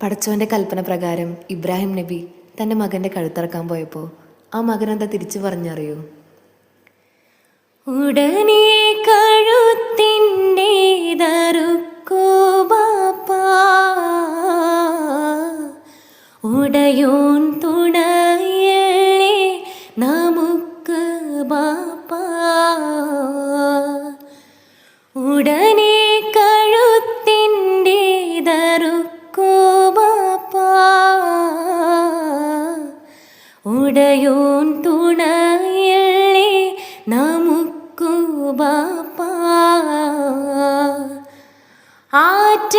പടച്ചോന്റെ കൽപ്പന പ്രകാരം ഇബ്രാഹിം നബി തന്റെ മകന്റെ കഴുത്തിറക്കാൻ പോയപ്പോൾ ആ മകൻ എന്താ തിരിച്ചു പറഞ്ഞറിയൂ? ഉടനെ കഴുത്തിന്റെ ബാപ്പാ ഉടയോൻ തുണയല്ലേ നമുക്ക് ബാപ്പാ ഉടനെ ദറുക്കോ ബാപ്പാ ഉടയോൻ തുണയല്ലേ നമുക്കു ബാപ്പാ ആറ്റ